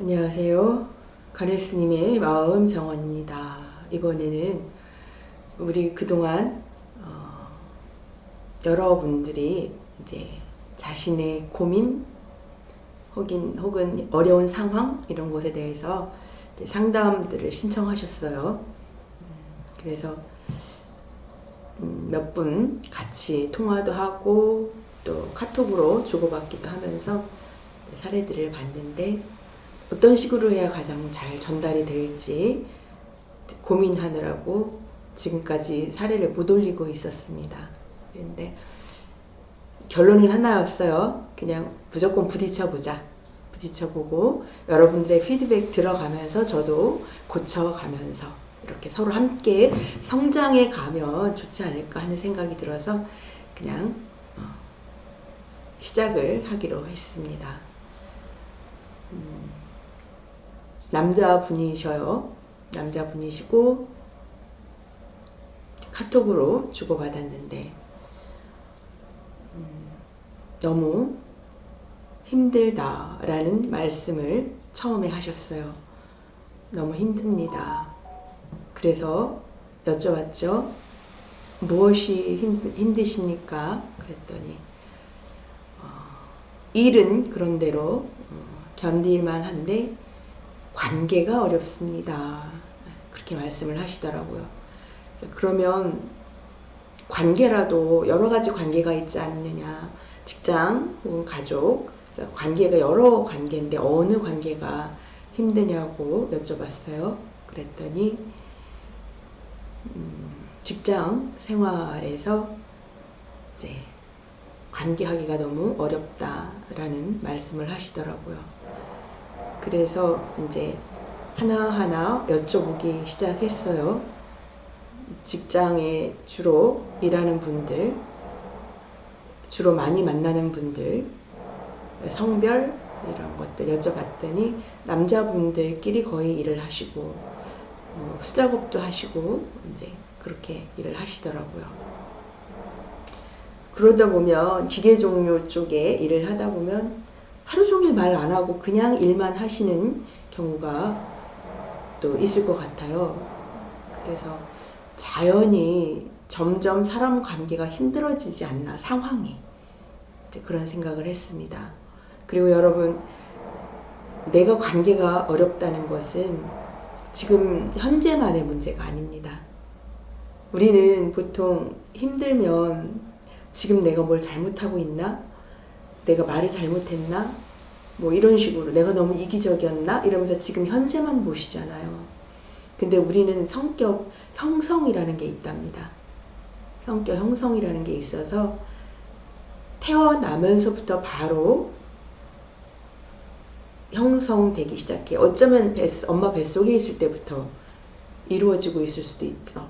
안녕하세요. 가네스님의 마음 정원입니다. 이번에는 우리 그동안 어, 여러분들이 이제 자신의 고민 혹은, 혹은 어려운 상황 이런 것에 대해서 상담들을 신청하셨어요. 음, 그래서 음, 몇분 같이 통화도 하고 또 카톡으로 주고받기도 하면서 사례들을 봤는데 어떤 식으로 해야 가장 잘 전달이 될지 고민하느라고 지금까지 사례를 못 올리고 있었습니다. 그런데 결론은 하나였어요. 그냥 무조건 부딪혀 보자. 부딪혀 보고 여러분들의 피드백 들어가면서 저도 고쳐 가면서 이렇게 서로 함께 성장해 가면 좋지 않을까 하는 생각이 들어서 그냥 어, 시작을 하기로 했습니다. 음, 남자분이셔요. 남자분이시고 카톡으로 주고받았는데 음, 너무 힘들다라는 말씀을 처음에 하셨어요. 너무 힘듭니다. 그래서 여쭤봤죠. 무엇이 힘, 드십니까 그랬더니 어, 일은 그런대로 어, 견딜만 한데 관계가 어렵습니다. 그렇게 말씀을 하시더라고요. 그러면 관계라도 여러 가지 관계가 있지 않느냐. 직장 혹은 가족. 관계가 여러 관계인데 어느 관계가 힘드냐고 여쭤봤어요. 그랬더니, 음, 직장 생활에서 이제 관계하기가 너무 어렵다라는 말씀을 하시더라고요. 그래서 이제 하나하나 여쭤보기 시작했어요. 직장에 주로 일하는 분들, 주로 많이 만나는 분들, 성별 이런 것들 여쭤봤더니 남자분들끼리 거의 일을 하시고 뭐 수작업도 하시고 이제 그렇게 일을 하시더라고요. 그러다 보면 기계 종료 쪽에 일을 하다 보면 하루 종일 말 안 하고 그냥 일만 하시는 경우가 또 있을 것 같아요. 그래서 자연히 점점 사람 관계가 힘들어지지 않나, 상황이. 그런 생각을 했습니다. 그리고 여러분, 내가 관계가 어렵다는 것은 지금 현재만의 문제가 아닙니다. 우리는 보통 힘들면 지금 내가 뭘 잘못하고 있나? 내가 말을 잘못했나? 뭐 이런 식으로 내가 너무 이기적이었나? 이러면서 지금 현재만 보시잖아요. 근데 우리는 성격 형성이라는 게 있답니다. 성격 형성이라는 게 있어서 태어나면서부터 바로 형성되기 시작해. 어쩌면 뱃, 엄마 뱃속에 있을 때부터 이루어지고 있을 수도 있죠.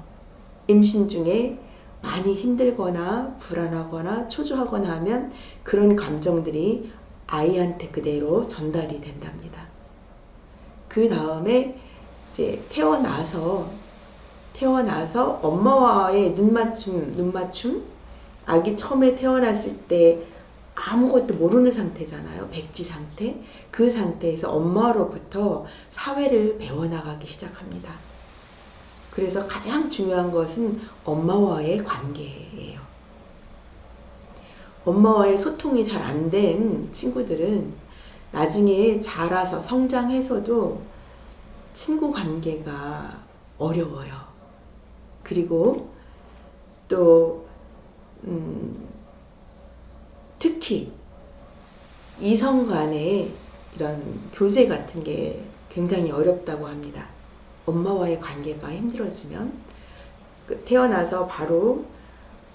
임신 중에 많이 힘들거나 불안하거나 초조하거나 하면 그런 감정들이 아이한테 그대로 전달이 된답니다. 그 다음에 이제 태어나서 태어나서 엄마와의 눈맞춤, 눈맞춤 아기 처음에 태어났을 때 아무것도 모르는 상태잖아요. 백지 상태. 그 상태에서 엄마로부터 사회를 배워나가기 시작합니다. 그래서 가장 중요한 것은 엄마와의 관계예요. 엄마와의 소통이 잘 안 된 친구들은 나중에 자라서 성장해서도 친구 관계가 어려워요. 그리고 또, 음, 특히 이성 간의 이런 교제 같은 게 굉장히 어렵다고 합니다. 엄마와의 관계가 힘들어지면 그 태어나서 바로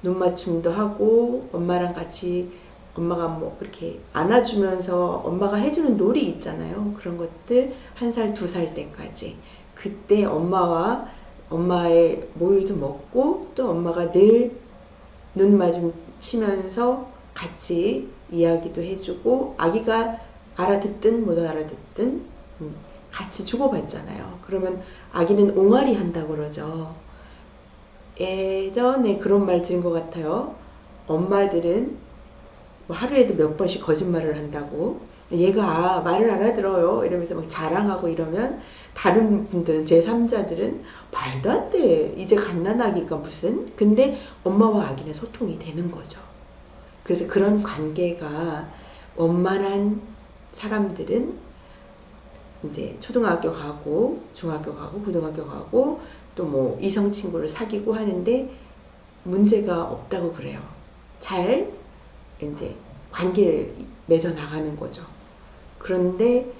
눈 맞춤도 하고 엄마랑 같이 엄마가 뭐 이렇게 안아주면서 엄마가 해주는 놀이 있잖아요. 그런 것들 한 살, 두 살 때까지. 그때 엄마와 엄마의 모유도 먹고 또 엄마가 늘 눈 마주 치면서 같이 이야기도 해주고 아기가 알아듣든 못 알아듣든 음, 같이 주고받잖아요. 그러면 아기는 옹알이 한다고 그러죠. 예전에 그런 말 들은 것 같아요. 엄마들은 뭐 하루에도 몇 번씩 거짓말을 한다고. 얘가 말을 알아들어요. 이러면서 막 자랑하고 이러면 다른 분들은 제3자들은 말도 안 돼. 이제 갓난아기가 무슨. 근데 엄마와 아기는 소통이 되는 거죠. 그래서 그런 관계가 원만한 사람들은 이제 초등학교 가고 중학교 가고 고등학교 가고 또 뭐 이성 친구를 사귀고 하는데 문제가 없다고 그래요. 잘 이제 관계를 맺어 나가는 거죠. 그런데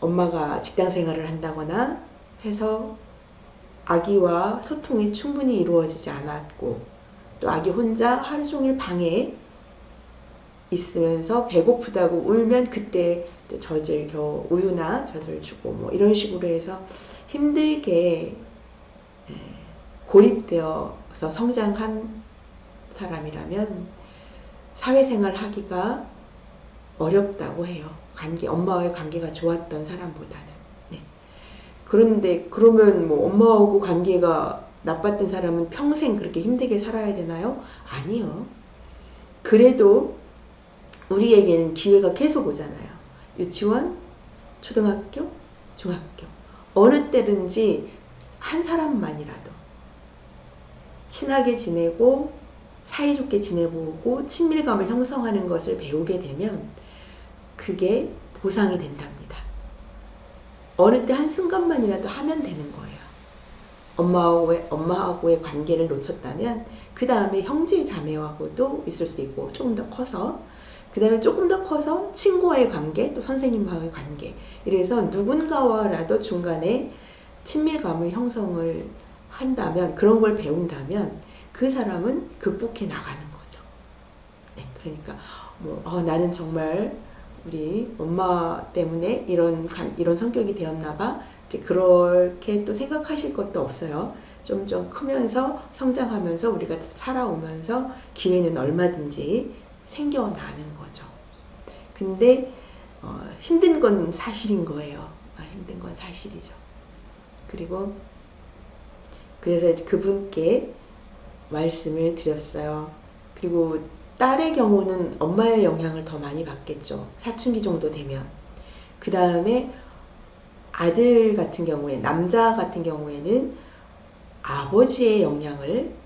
엄마가 직장 생활을 한다거나 해서 아기와 소통이 충분히 이루어지지 않았고 또 아기 혼자 하루 종일 방에 있으면서 배고프다고 울면 그때 젖을 겨 우유나 젖을 주고 뭐 이런 식으로 해서 힘들게 에, 고립되어서 성장한 사람이라면 사회생활 하기가 어렵다고 해요. 관계 엄마와의 관계가 좋았던 사람보다는. 네. 그런데 그러면 뭐 엄마하고 관계가 나빴던 사람은 평생 그렇게 힘들게 살아야 되나요? 아니요. 그래도 우리에게는 기회가 계속 오잖아요. 유치원, 초등학교, 중학교. 어느 때든지 한 사람만이라도 친하게 지내고 사이좋게 지내보고 친밀감을 형성하는 것을 배우게 되면 그게 보상이 된답니다. 어느 때 한순간만이라도 하면 되는 거예요. 엄마하고의, 엄마하고의 관계를 놓쳤다면 그 다음에 형제 자매하고도 있을 수 있고 조금 더 커서 그 다음에 조금 더 커서 친구와의 관계 또 선생님과의 관계 이래서 누군가와라도 중간에 친밀감을 형성을 한다면 그런 걸 배운다면 그 사람은 극복해 나가는 거죠. 네, 그러니까 뭐 어, 나는 정말 우리 엄마 때문에 이런 관- 이런 성격이 되었나 봐. 이제 그렇게 또 생각하실 것도 없어요. 좀좀 크면서 성장하면서 우리가 살아오면서 기회는 얼마든지 생겨나는 거죠. 근데 어, 힘든 건 사실인 거예요. 아, 힘든 건 사실이죠. 그리고 그래서 그분께 말씀을 드렸어요. 그리고 딸의 경우는 엄마의 영향을 더 많이 받겠죠. 사춘기 정도 되면. 그 다음에 아들 같은 경우에, 남자 같은 경우에는 아버지의 영향을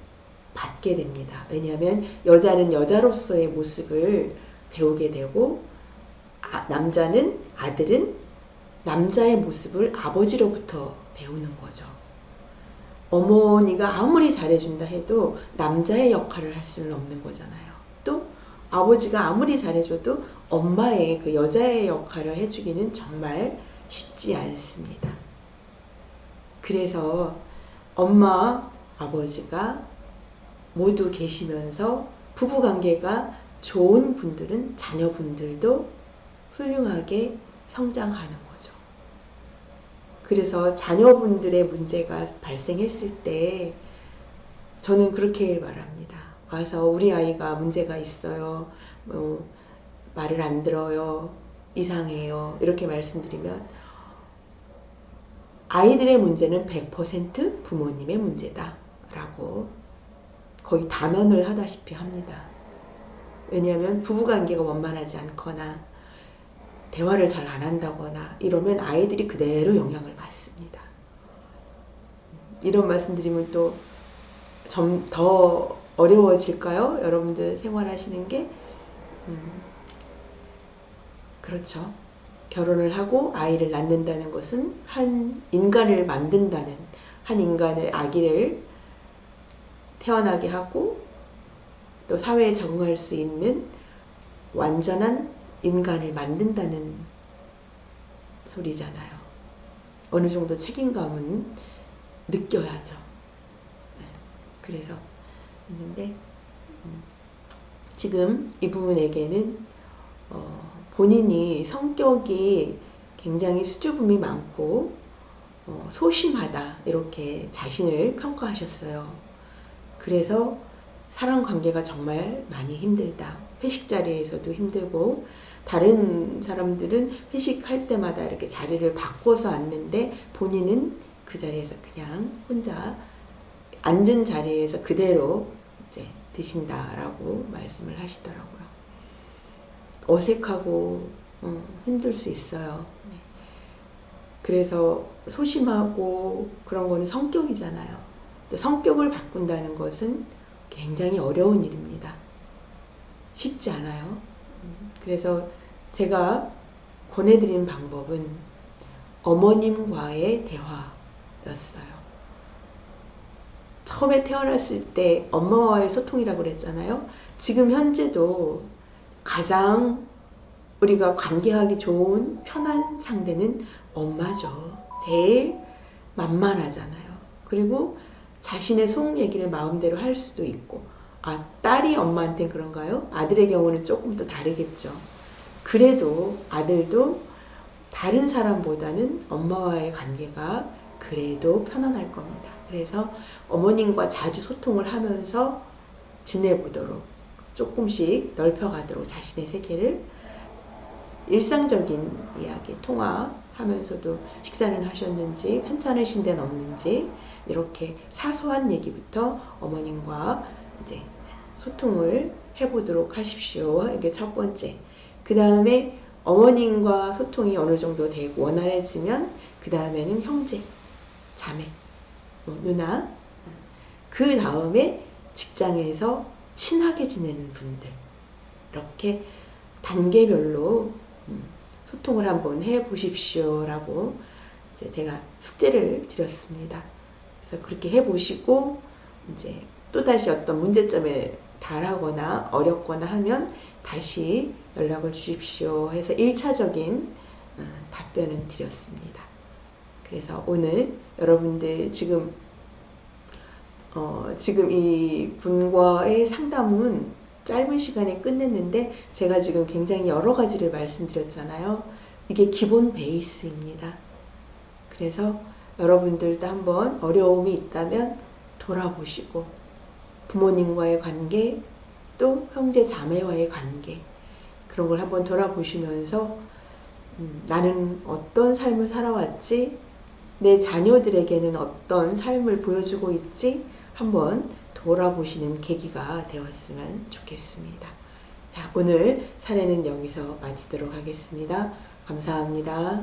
받게 됩니다. 왜냐하면 여자는 여자로서의 모습을 배우게 되고, 아, 남자는, 아들은 남자의 모습을 아버지로부터 배우는 거죠. 어머니가 아무리 잘해준다 해도 남자의 역할을 할 수는 없는 거잖아요. 또 아버지가 아무리 잘해줘도 엄마의 그 여자의 역할을 해주기는 정말 쉽지 않습니다. 그래서 엄마, 아버지가 모두 계시면서 부부 관계가 좋은 분들은 자녀분들도 훌륭하게 성장하는 거죠. 그래서 자녀분들의 문제가 발생했을 때 저는 그렇게 말합니다. 와서 우리 아이가 문제가 있어요. 뭐 말을 안 들어요. 이상해요. 이렇게 말씀드리면 아이들의 문제는 100% 부모님의 문제다. 라고 거의 단언을 하다시피 합니다. 왜냐하면 부부관계가 원만하지 않거나 대화를 잘 안 한다거나 이러면 아이들이 그대로 영향을 받습니다. 이런 말씀드리면 또 좀 더 어려워질까요? 여러분들 생활하시는 게 음, 그렇죠. 결혼을 하고 아이를 낳는다는 것은 한 인간을 만든다는 한 인간을 아기를 태어나게 하고 또 사회에 적응할 수 있는 완전한 인간을 만든다는 소리잖아요. 어느 정도 책임감은 느껴야죠. 네. 그래서 있는데 음, 지금 이 부분에게는 어, 본인이 성격이 굉장히 수줍음이 많고 어, 소심하다 이렇게 자신을 평가하셨어요. 그래서 사람 관계가 정말 많이 힘들다. 회식 자리에서도 힘들고 다른 사람들은 회식할 때마다 이렇게 자리를 바꿔서 앉는데 본인은 그 자리에서 그냥 혼자 앉은 자리에서 그대로 이제 드신다라고 말씀을 하시더라고요. 어색하고 어, 힘들 수 있어요. 네. 그래서 소심하고 그런 거는 성격이잖아요. 근데 성격을 바꾼다는 것은 굉장히 어려운 일입니다. 쉽지 않아요. 음, 그래서 제가 권해드린 방법은 어머님과의 대화였어요. 처음에 태어났을 때 엄마와의 소통이라고 그랬잖아요. 지금 현재도 가장 우리가 관계하기 좋은 편한 상대는 엄마죠. 제일 만만하잖아요. 그리고 자신의 속 얘기를 마음대로 할 수도 있고, 아, 딸이 엄마한테 그런가요? 아들의 경우는 조금 더 다르겠죠. 그래도 아들도 다른 사람보다는 엄마와의 관계가 그래도 편안할 겁니다. 그래서 어머님과 자주 소통을 하면서 지내보도록 조금씩 넓혀가도록 자신의 세계를 일상적인 이야기, 통화하면서도 식사는 하셨는지, 편찮으신 데는 없는지, 이렇게 사소한 얘기부터 어머님과 이제 소통을 해보도록 하십시오. 이게 첫 번째. 그 다음에 어머님과 소통이 어느 정도 되고 원활해지면 그 다음에는 형제, 자매, 뭐 누나. 그 다음에 직장에서 친하게 지내는 분들. 이렇게 단계별로 음, 소통을 한번 해 보십시오라고 이제 제가 숙제를 드렸습니다. 그래서 그렇게 해 보시고 이제 또다시 어떤 문제점에 달하거나 어렵거나 하면 다시 연락을 주십시오 해서 1차적인 어, 답변을 드렸습니다. 그래서 오늘 여러분들 지금 어, 지금 이 분과의 상담은 짧은 시간에 끝냈는데 제가 지금 굉장히 여러 가지를 말씀드렸잖아요. 이게 기본 베이스입니다. 그래서 여러분들도 한번 어려움이 있다면 돌아보시고 부모님과의 관계 또 형제 자매와의 관계 그런 걸 한번 돌아보시면서 음, 나는 어떤 삶을 살아왔지 내 자녀들에게는 어떤 삶을 보여주고 있지 한번 돌아보시는 계기가 되었으면 좋겠습니다. 자, 오늘 사례는 여기서 마치도록 하겠습니다. 감사합니다.